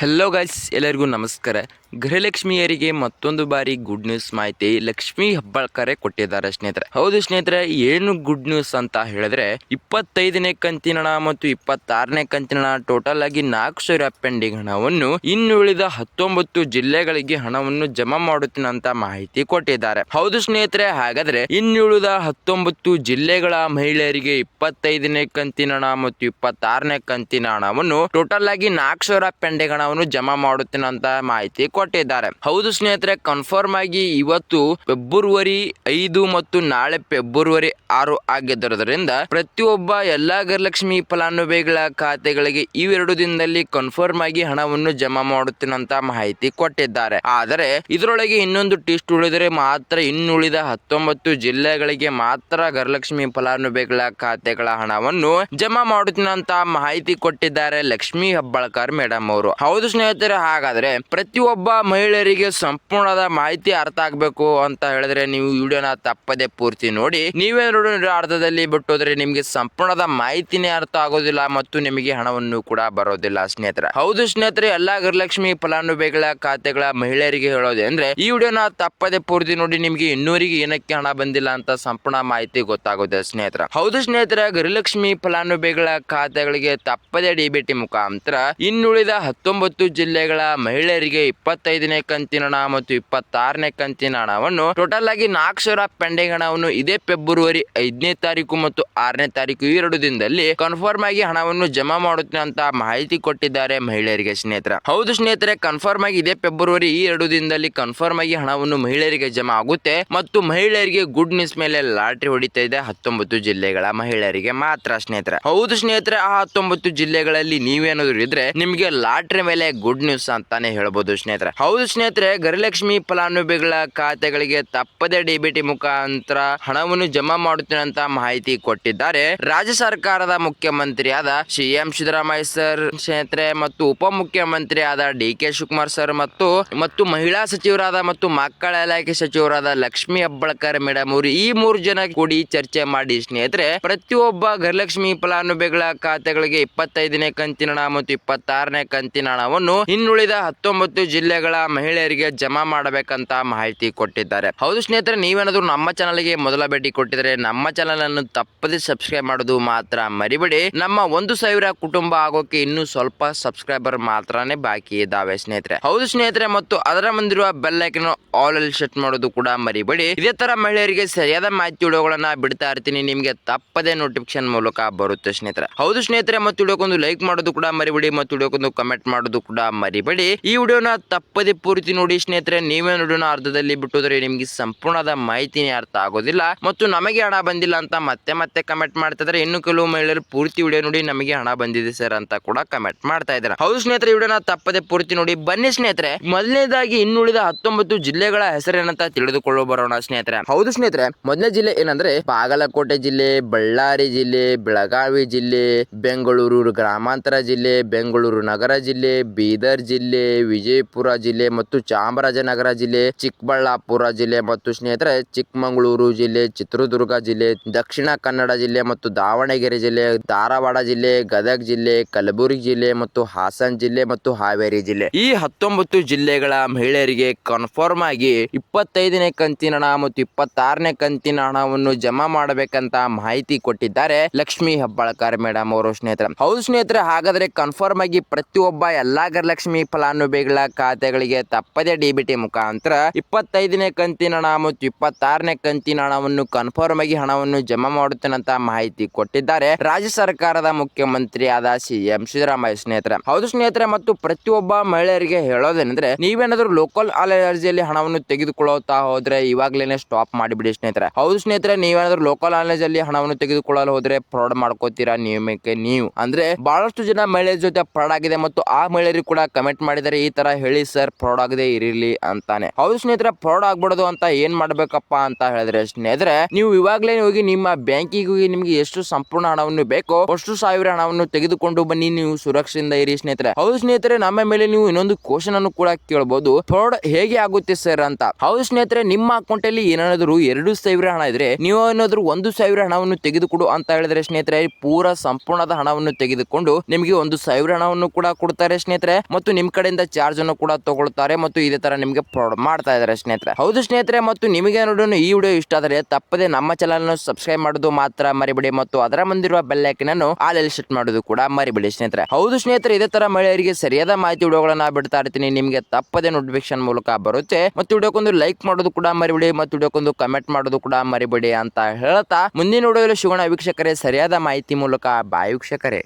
Hello guys ಎಲ್ಲರಿಗೂ ನಮಸ್ಕಾರ. ಗೃಹಲಕ್ಷ್ಮಿಯರಿಗೆ ಮತ್ತೊಂದು ಬಾರಿ ಗುಡ್ ನ್ಯೂಸ್ ಮಾಹಿತಿ ಲಕ್ಷ್ಮಿ ಹಬ್ಬಳ್ಕರೆ ಕೊಟ್ಟಿದ್ದಾರೆ ಸ್ನೇಹಿತರೆ. ಹೌದು ಸ್ನೇಹಿತರೆ, ಏನು ಗುಡ್ ನ್ಯೂಸ್ ಅಂತ ಹೇಳಿದ್ರೆ ಇಪ್ಪತ್ತೈದನೇ ಕಂತಿನ ಹಣ ಮತ್ತು ಇಪ್ಪತ್ತಾರನೇ ಕಂತಿನ ಹಣ ಟೋಟಲ್ ಆಗಿ ನಾಲ್ಕು ಸಾವಿರ ಪೆಂಡಿಂಗ್ ಹಣವನ್ನು ಇನ್ನುಳಿದ ಹತ್ತೊಂಬತ್ತು ಜಿಲ್ಲೆಗಳಿಗೆ ಹಣವನ್ನು ಜಮಾ ಮಾಡುತ್ತೇನೆ ಅಂತ ಮಾಹಿತಿ ಕೊಟ್ಟಿದ್ದಾರೆ. ಹೌದು ಸ್ನೇಹಿತರೆ, ಹಾಗಾದ್ರೆ ಇನ್ನುಳಿದ ಹತ್ತೊಂಬತ್ತು ಜಿಲ್ಲೆಗಳ ಮಹಿಳೆಯರಿಗೆ ಇಪ್ಪತ್ತೈದನೇ ಕಂತಿನ ಹಣ ಮತ್ತು ಇಪ್ಪತ್ತಾರನೇ ಕಂತಿನ ಹಣವನ್ನು ಟೋಟಲ್ ಆಗಿ ನಾಲ್ಕು ಸಾವಿರ ಪೆಂಡಿಂಗ್ ಹಣವನ್ನು ಜಮಾ ಮಾಡುತ್ತೇನೆ ಅಂತ ಮಾಹಿತಿ ಕೊಟ್ಟಿದ್ದಾರೆ. ಹೌದು ಸ್ನೇಹಿತರೆ ಕನ್ಫರ್ಮ್ ಆಗಿ ಇವತ್ತು ಫೆಬ್ರವರಿ ಐದು ಮತ್ತು ನಾಳೆ ಫೆಬ್ರವರಿ ಆರು ಆಗಿದ್ದರಿಂದ ಪ್ರತಿಯೊಬ್ಬ ಎಲ್ಲಾ ಗೃಹಲಕ್ಷ್ಮಿ ಫಲಾನುಭವಿಗಳ ಖಾತೆಗಳಿಗೆ ಇವೆರಡು ದಿನದಲ್ಲಿ ಕನ್ಫರ್ಮ್ ಆಗಿ ಹಣವನ್ನು ಜಮಾ ಮಾಡುತ್ತಿನಂತ ಮಾಹಿತಿ ಕೊಟ್ಟಿದ್ದಾರೆ. ಆದರೆ, ಇದರೊಳಗೆ ಇನ್ನೊಂದು ಟಿಸ್ಟ್ ಉಳಿದರೆ ಮಾತ್ರ ಇನ್ನುಳಿದ ಹತ್ತೊಂಬತ್ತು ಜಿಲ್ಲೆಗಳಿಗೆ ಮಾತ್ರ ಗೃಹಲಕ್ಷ್ಮಿ ಫಲಾನುಭವಿಗಳ ಖಾತೆಗಳ ಹಣವನ್ನು ಜಮಾ ಮಾಡುತ್ತಿನಂತ ಮಾಹಿತಿ ಕೊಟ್ಟಿದ್ದಾರೆ ಲಕ್ಷ್ಮಿ ಹೆಬ್ಬಾಳ್ಕರ್ ಮೇಡಮ್ ಅವರು. ಹೌದು ಸ್ನೇಹಿತರೆ, ಹಾಗಾದ್ರೆ ಪ್ರತಿಯೊಬ್ಬ ಮಹಿಳೆಯರಿಗೆ ಸಂಪೂರ್ಣದ ಮಾಹಿತಿ ಅರ್ಥ ಆಗ್ಬೇಕು ಅಂತ ಹೇಳಿದ್ರೆ ನೀವು ವಿಡಿಯೋನ ತಪ್ಪದೆ ಪೂರ್ತಿ ನೋಡಿ. ನೀವೇ ನೋಡಿ ಅರ್ಧದಲ್ಲಿ ಬಿಟ್ಟೋದ್ರೆ ನಿಮಗೆ ಸಂಪೂರ್ಣದ ಮಾಹಿತಿನೇ ಅರ್ಥ ಆಗೋದಿಲ್ಲ ಮತ್ತು ನಿಮಗೆ ಹಣವನ್ನು ಕೂಡ ಬರೋದಿಲ್ಲ ಸ್ನೇಹಿತರ. ಹೌದು ಸ್ನೇಹಿತರೆ, ಎಲ್ಲಾ ಗೃಹಲಕ್ಷ್ಮಿ ಫಲಾನುಭವಿಗಳ ಖಾತೆಗಳ ಮಹಿಳೆಯರಿಗೆ ಹೇಳೋದೆ ಅಂದ್ರೆ, ಈ ವಿಡಿಯೋನ ತಪ್ಪದೆ ಪೂರ್ತಿ ನೋಡಿ ನಿಮಗೆ ಇನ್ನೂರಿಗೆ ಏನಕ್ಕೆ ಹಣ ಬಂದಿಲ್ಲ ಅಂತ ಸಂಪೂರ್ಣ ಮಾಹಿತಿ ಗೊತ್ತಾಗುತ್ತೆ ಸ್ನೇಹಿತರ. ಹೌದು ಸ್ನೇಹಿತರೆ, ಗೃಹಲಕ್ಷ್ಮಿ ಫಲಾನುಭವಿಗಳ ಖಾತೆಗಳಿಗೆ ತಪ್ಪದೆ ಡಿಬಿಟಿ ಮುಖಾಂತರ ಇನ್ನುಳಿದ ಹತ್ತೊಂಬತ್ತು ಜಿಲ್ಲೆಗಳ ಮಹಿಳೆಯರಿಗೆ ಇಪ್ಪತ್ತೈದನೇ ಕಂತಿನ ಹಣ ಮತ್ತು ಇಪ್ಪತ್ತಾರನೇ ಕಂತಿನ ಹಣವನ್ನು ಟೋಟಲ್ ಆಗಿ ನಾಲ್ಕು ಸಾವಿರ ಪೆಂಡಿಂಗ್ ಹಣವನ್ನು ಇದೇ ಫೆಬ್ರವರಿ ಐದನೇ ತಾರೀಕು ಮತ್ತು ಆರನೇ ತಾರೀಕು ಈ ಎರಡು ದಿನದಲ್ಲಿ ಕನ್ಫರ್ಮ್ ಆಗಿ ಹಣವನ್ನು ಜಮಾ ಮಾಡುತ್ತೇನೆ ಅಂತ ಮಾಹಿತಿ ಕೊಟ್ಟಿದ್ದಾರೆ ಮಹಿಳೆಯರಿಗೆ ಸ್ನೇಹಿತರ. ಹೌದು ಸ್ನೇಹಿತರೆ ಕನ್ಫರ್ಮ್ ಆಗಿ ಇದೇ ಫೆಬ್ರವರಿ ಈ ಎರಡು ದಿನದಲ್ಲಿ ಕನ್ಫರ್ಮ್ ಆಗಿ ಹಣವನ್ನು ಮಹಿಳೆಯರಿಗೆ ಜಮಾ ಆಗುತ್ತೆ ಮತ್ತು ಮಹಿಳೆಯರಿಗೆ ಗುಡ್ ನ್ಯೂಸ್ ಮೇಲೆ ಲಾಟ್ರಿ ಹೊಡಿತಾ ಇದೆ ಹತ್ತೊಂಬತ್ತು ಜಿಲ್ಲೆಗಳ ಮಹಿಳೆಯರಿಗೆ ಮಾತ್ರ ಸ್ನೇಹಿತರೆ. ಹೌದು ಸ್ನೇಹಿತರೆ, ಆ ಹತ್ತೊಂಬತ್ತು ಜಿಲ್ಲೆಗಳಲ್ಲಿ ನೀವೇನಾದ್ರು ಇದ್ರೆ ನಿಮಗೆ ಲಾಟ್ರಿ ಮೇಲೆ ಗುಡ್ ನ್ಯೂಸ್ ಅಂತಾನೆ ಹೇಳ್ಬೋದು ಸ್ನೇಹಿತರೆ. ಹೌದು ಸ್ನೇಹಿತರೆ ಗೃಹಲಕ್ಷ್ಮಿ ಫಲಾನುಭವಿಗಳ ಖಾತೆಗಳಿಗೆ ತಪ್ಪದೆ ಡಿಬಿಟಿ ಮುಖಾಂತರ ಹಣವನ್ನು ಜಮಾ ಮಾಡುತ್ತೇನೆ ಅಂತ ಮಾಹಿತಿ ಕೊಟ್ಟಿದ್ದಾರೆ. ರಾಜ್ಯ ಸರ್ಕಾರದ ಮುಖ್ಯಮಂತ್ರಿಯಾದ ಸಿ ಎಂ ಸಿದ್ದರಾಮಯ್ಯ ಸರ್ ಸ್ನೇಹಿತರೆ ಮತ್ತು ಉಪಮುಖ್ಯಮಂತ್ರಿಯಾದ ಡಿ ಕೆ ಶಿವಕುಮಾರ್ ಸರ್ ಮತ್ತು ಮತ್ತು ಮಹಿಳಾ ಸಚಿವರಾದ ಮತ್ತು ಮಕ್ಕಳ ಇಲಾಖೆ ಸಚಿವರಾದ ಲಕ್ಷ್ಮಿ ಹೆಬ್ಬಾಳ್ಕರ್ ಮೇಡಮ್ ಅವರು ಈ ಮೂರು ಜನ ಕೂಡಿ ಚರ್ಚೆ ಮಾಡಿ ಸ್ನೇಹಿತರೆ, ಪ್ರತಿಯೊಬ್ಬ ಗೃಹಲಕ್ಷ್ಮಿ ಫಲಾನುಭವಿಗಳ ಖಾತೆಗಳಿಗೆ ಇಪ್ಪತ್ತೈದನೇ ಕಂತಿನ ಹಣ ಮತ್ತು ಇಪ್ಪತ್ತಾರನೇ ಕಂತಿನ ಹಣವನ್ನು ಇನ್ನುಳಿದ ಹತ್ತೊಂಬತ್ತು ಜಿಲ್ಲೆಗಳ ಮಹಿಳೆಯರಿಗೆ ಜಮಾ ಮಾಡಬೇಕಂತ ಮಾಹಿತಿ ಕೊಟ್ಟಿದ್ದಾರೆ. ಹೌದು ಸ್ನೇಹಿತರೆ, ನೀವೇನಾದ್ರೂ ನಮ್ಮ ಚಾನಲ್ಗೆ ಮೊದಲ ಭೇಟಿ ಕೊಟ್ಟಿದ್ರೆ ನಮ್ಮ ಚಾನಲ್ ಅನ್ನು ತಪ್ಪದೆ ಸಬ್ಸ್ಕ್ರೈಬ್ ಮಾಡೋದು ಮಾತ್ರ ಮರಿಬೇಡಿ. ನಮ್ಮ ಒಂದು ಸಾವಿರ ಕುಟುಂಬ ಆಗೋಕೆ ಇನ್ನೂ ಸ್ವಲ್ಪ ಸಬ್ಸ್ಕ್ರೈಬರ್ ಮಾತ್ರನೇ ಬಾಕಿ ಇದ್ದಾವೆ ಸ್ನೇಹಿತರೆ. ಹೌದು ಸ್ನೇಹಿತರೆ, ಮತ್ತು ಅದರ ಮುಂದಿರುವ ಬೆಲ್ ಐಕನ್ ಆಲ್ ಅಲ್ಲಿ ಸೆಟ್ ಮಾಡೋದು ಕೂಡ ಮರಿಬೇಡಿ. ಇದೇ ತರ ಮಹಿಳೆಯರಿಗೆ ಸರಿಯಾದ ಮಾಹಿತಿ ವಿಡಿಯೋಗಳನ್ನ ಬಿಡ್ತಾ ಇರ್ತೀನಿ. ನಿಮಗೆ ತಪ್ಪದೆ ನೋಟಿಫಿಕೇಶನ್ ಮೂಲಕ ಬರುತ್ತೆ ಸ್ನೇಹಿತರೆ. ಹೌದು ಸ್ನೇಹಿತರೆ, ಮತ್ತು ವಿಡಿಯೋಕೊಂದು ಲೈಕ್ ಮಾಡೋದು ಕೂಡ ಮರಿಬೇಡಿ. ಮತ್ತು ವಿಡಿಯೋಕೊಂದು ಕಮೆಂಟ್ ಮಾಡೋದು ಕೂಡ ಮರಿಬೇಡಿ. ಈ ವಿಡಿಯೋನ ತಪ್ಪದೆ ಪೂರ್ತಿ ನೋಡಿ ಸ್ನೇಹಿತರೆ, ನೀವೇ ನೋಡೋಣ ಅರ್ಧದಲ್ಲಿ ಬಿಟ್ಟುದ್ರೆ ನಿಮಗೆ ಸಂಪೂರ್ಣದ ಮಾಹಿತಿನೇ ಅರ್ಥ ಆಗೋದಿಲ್ಲ. ಮತ್ತು ನಮಗೆ ಹಣ ಬಂದಿಲ್ಲ ಅಂತ ಮತ್ತೆ ಮತ್ತೆ ಕಮೆಂಟ್ ಮಾಡ್ತಾ ಇದ್ದಾರೆ ಇನ್ನು ಕೆಲವು ಮಹಿಳೆಯರು ಪೂರ್ತಿ ವಿಡಿಯೋ ನೋಡಿ ನಮಗೆ ಹಣ ಬಂದಿದೆ ಸರ್ ಅಂತ ಕೂಡ ಕಮೆಂಟ್ ಮಾಡ್ತಾ ಇದ್ದಾರೆ. ಹೌದು ಸ್ನೇಹಿತರೆ ವಿಡಿಯೋನ ತಪ್ಪದೆ ಪೂರ್ತಿ ನೋಡಿ ಬನ್ನಿ ಸ್ನೇಹಿತರೆ. ಮೊದಲನೇದಾಗಿ ಇನ್ನುಳಿದ ಹತ್ತೊಂಬತ್ತು ಜಿಲ್ಲೆಗಳ ಹೆಸರೇನಂತ ತಿಳಿದುಕೊಳ್ಳೋ ಬರೋಣ ಸ್ನೇಹಿತರೆ. ಹೌದು ಸ್ನೇಹಿತರೆ, ಮೊದಲನೇ ಜಿಲ್ಲೆ ಏನಂದ್ರೆ ಬಾಗಲಕೋಟೆ ಜಿಲ್ಲೆ, ಬಳ್ಳಾರಿ ಜಿಲ್ಲೆ, ಬೆಳಗಾವಿ ಜಿಲ್ಲೆ, ಬೆಂಗಳೂರು ಗ್ರಾಮಾಂತರ ಜಿಲ್ಲೆ, ಬೆಂಗಳೂರು ನಗರ ಜಿಲ್ಲೆ, ಬೀದರ್ ಜಿಲ್ಲೆ, ವಿಜಯಪುರ ಜಿಲ್ಲೆ ಮತ್ತು ಚಾಮರಾಜನಗರ ಜಿಲ್ಲೆ, ಚಿಕ್ಕಬಳ್ಳಾಪುರ ಜಿಲ್ಲೆ ಮತ್ತು ಸ್ನೇಹಿತರೆ ಚಿಕ್ಕಮಗಳೂರು ಜಿಲ್ಲೆ, ಚಿತ್ರದುರ್ಗ ಜಿಲ್ಲೆ, ದಕ್ಷಿಣ ಕನ್ನಡ ಜಿಲ್ಲೆ ಮತ್ತು ದಾವಣಗೆರೆ ಜಿಲ್ಲೆ, ಧಾರವಾಡ ಜಿಲ್ಲೆ, ಗದಗ ಜಿಲ್ಲೆ, ಕಲಬುರಗಿ ಜಿಲ್ಲೆ ಮತ್ತು ಹಾಸನ ಜಿಲ್ಲೆ ಮತ್ತು ಹಾವೇರಿ ಜಿಲ್ಲೆ. ಈ ಹತ್ತೊಂಬತ್ತು ಜಿಲ್ಲೆಗಳ ಮಹಿಳೆಯರಿಗೆ ಕನ್ಫರ್ಮ್ ಆಗಿ ಇಪ್ಪತ್ತೈದನೇ ಕಂತಿನ ಹಣ ಮತ್ತು ಇಪ್ಪತ್ತಾರನೇ ಕಂತಿನ ಹಣವನ್ನು ಜಮಾ ಮಾಡಬೇಕಂತ ಮಾಹಿತಿ ಕೊಟ್ಟಿದ್ದಾರೆ ಲಕ್ಷ್ಮಿ ಹೆಬ್ಬಾಳ್ಕರ್ ಮೇಡಮ್ ಅವರು ಸ್ನೇಹಿತರೆ. ಹೌದು ಸ್ನೇಹಿತರೆ, ಹಾಗಾದ್ರೆ ಕನ್ಫರ್ಮ್ ಆಗಿ ಪ್ರತಿಯೊಬ್ಬ ಎಲ್ಲಾ ಗೃಹಲಕ್ಷ್ಮಿ ಫಲಾನುಭವಿಗಳ ಖಾತೆಗಳಿಗೆ ತಪ್ಪದೆ ಡಿಬಿಟಿ ಮುಖಾಂತರ ಇಪ್ಪತ್ತೈದನೇ ಕಂತಿನ ಹಣ ಮತ್ತು ಇಪ್ಪತ್ತಾರನೇ ಕಂತಿನ ಹಣವನ್ನು ಕನ್ಫರ್ಮ್ ಆಗಿ ಹಣವನ್ನು ಜಮಾ ಮಾಡುತ್ತೇನೆ ಅಂತ ಮಾಹಿತಿ ಕೊಟ್ಟಿದ್ದಾರೆ ರಾಜ್ಯ ಸರ್ಕಾರದ ಮುಖ್ಯಮಂತ್ರಿ ಆದ ಸಿ ಎಂ ಸಿದ್ದರಾಮಯ್ಯ ಸ್ನೇಹಿತರೆ. ಹೌದು ಸ್ನೇಹಿತರೆ, ಮತ್ತು ಪ್ರತಿಯೊಬ್ಬ ಮಹಿಳೆಯರಿಗೆ ಹೇಳೋದೇನೆಂದ್ರೆ, ನೀವೇನಾದ್ರೂ ಲೋಕಲ್ ಅಲರ್ಜಿಯಲ್ಲಿ ಹಣವನ್ನು ತೆಗೆದುಕೊಳ್ಳುತ್ತಾ ಹೋದ್ರೆ ಇವಾಗ್ಲೇನೆ ಸ್ಟಾಪ್ ಮಾಡಿಬಿಡಿ ಸ್ನೇಹಿತರೆ. ಹೌದು ಸ್ನೇಹಿತರೆ, ನೀವೇನಾದ್ರೂ ಲೋಕಲ್ ಅಲ್ಲಿ ಹಣವನ್ನು ತೆಗೆದುಕೊಳ್ಳಲು ಹೋದ್ರೆ ಫ್ರಾಡ್ ಮಾಡ್ಕೋತೀರಾ ನಿಯಮಕ್ಕೆ ನೀವು? ಅಂದ್ರೆ, ಬಹಳಷ್ಟು ಜನ ಮಹಿಳೆಯರ ಜೊತೆ ಫ್ರಾಡ್ ಆಗಿದೆ ಮತ್ತು ಆ ಮಹಿಳೆಯರು ಕೂಡ ಕಮೆಂಟ್ ಮಾಡಿದರೆ ಈ ತರ ಹೇಳಿ ಸರ್ ಫ್ರಾಡ್ ಆಗದೆ ಇರಲಿ ಅಂತಾನೆ. ಹೌದು ಸ್ನೇಹಿತರೆ ಫ್ರಾಡ್ ಆಗ್ಬಿಡೋದು ಅಂತ ಏನ್ ಮಾಡ್ಬೇಕಪ್ಪ ಅಂತ ಹೇಳಿದ್ರೆ ಸ್ನೇಹಿತರೆ, ನೀವು ಇವಾಗ್ಲೇ ಹೋಗಿ ನಿಮ್ಮ ಬ್ಯಾಂಕಿಗೆ ಹೋಗಿ ನಿಮ್ಗೆ ಎಷ್ಟು ಸಂಪೂರ್ಣ ಹಣವನ್ನು ಬೇಕೋ, ಅಷ್ಟು ಸಾವಿರ ಹಣವನ್ನು ತೆಗೆದುಕೊಂಡು ಬನ್ನಿ, ನೀವು ಸುರಕ್ಷಿತ ಇರಿ ಸ್ನೇಹಿತರೆ. ಹೌದು ಸ್ನೇಹಿತರೆ, ನಮ್ಮ ಮೇಲೆ ನೀವು ಇನ್ನೊಂದು ಕ್ವಶನ್ ಅನ್ನು ಕೂಡ ಕೇಳಬಹುದು ಫ್ರಾಡ್ ಹೇಗೆ ಆಗುತ್ತೆ ಸರ್ ಅಂತ. ಹೌದು ಸ್ನೇಹಿತರೆ, ನಿಮ್ಮ ಅಕೌಂಟ್ ಅಲ್ಲಿ ಏನಾದ್ರು ಎರಡು ಸಾವಿರ ಹಣ ಇದ್ರೆ, ನೀವು ಏನಾದ್ರು ಒಂದು ಸಾವಿರ ಹಣವನ್ನು ತೆಗೆದುಕೊಡು ಅಂತ ಹೇಳಿದ್ರೆ ಸ್ನೇಹಿತರೆ, ಪೂರ ಸಂಪೂರ್ಣದ ಹಣವನ್ನು ತೆಗೆದುಕೊಂಡು ನಿಮಗೆ ಒಂದು ಸಾವಿರ ಹಣವನ್ನು ಕೂಡ ಕೊಡ್ತಾರೆ ಸ್ನೇಹಿತರೆ. ಮತ್ತು ನಿಮ್ ಕಡೆಯಿಂದ ಚಾರ್ಜ್ ಅನ್ನು ಕೂಡ ತಗೊಳ್ತಾರೆ ಮತ್ತು ಇದೇ ತರ ನಿಮಗೆ ಮಾಡ್ತಾ ಇದಾರೆ ಸ್ನೇಹಿತರೆ. ಹೌದು ಸ್ನೇಹಿತರೆ, ಮತ್ತು ನಿಮಗೆ ನೋಡೋಣ ಈ ವಿಡಿಯೋ ಇಷ್ಟ ಆದರೆ ತಪ್ಪದೆ ನಮ್ಮ ಚಾನಲ್ ಸಬ್ಸ್ಕ್ರೈಬ್ ಮಾಡೋದು ಮಾತ್ರ ಮರಿಬೇಡಿ ಮತ್ತು ಅದರ ಮುಂದಿರುವ ಬೆಲ್ ಐಕನ್ ಅನ್ನು ಆಲ್ ಸೆಟ್ ಮಾಡೋದು ಕೂಡ ಮರಿಬೇಡಿ ಸ್ನೇಹಿತರೆ. ಹೌದು ಸ್ನೇಹಿತರೆ, ಇದೇ ತರ ಮಹಿಳೆಯರಿಗೆ ಸರಿಯಾದ ಮಾಹಿತಿ ವಿಡಿಯೋಗಳನ್ನ ಬಿಡ್ತಾ ಇರ್ತೀನಿ. ನಿಮಗೆ ತಪ್ಪದೆ ನೋಟಿಫಿಕೇಶನ್ ಮೂಲಕ ಬರುತ್ತೆ ಮತ್ತು ವಿಡಿಯೋಕ್ಕೊಂದು ಲೈಕ್ ಮಾಡೋದು ಕೂಡ ಮರಿಬೇಡಿ ಮತ್ತು ವಿಡಿಯೋಕ್ಕೊಂದು ಕಮೆಂಟ್ ಮಾಡೋದು ಕೂಡ ಮರಿಬೇಡಿ ಅಂತ ಹೇಳ್ತಾ ಮುಂದಿನ ವಿಡಿಯೋದಲ್ಲಿ ಶಿವಣ ವೀಕ್ಷಕರೇ, ಸರಿಯಾದ ಮಾಹಿತಿ ಮೂಲಕ. ಬಾಯಿ ವೀಕ್ಷಕರೇ.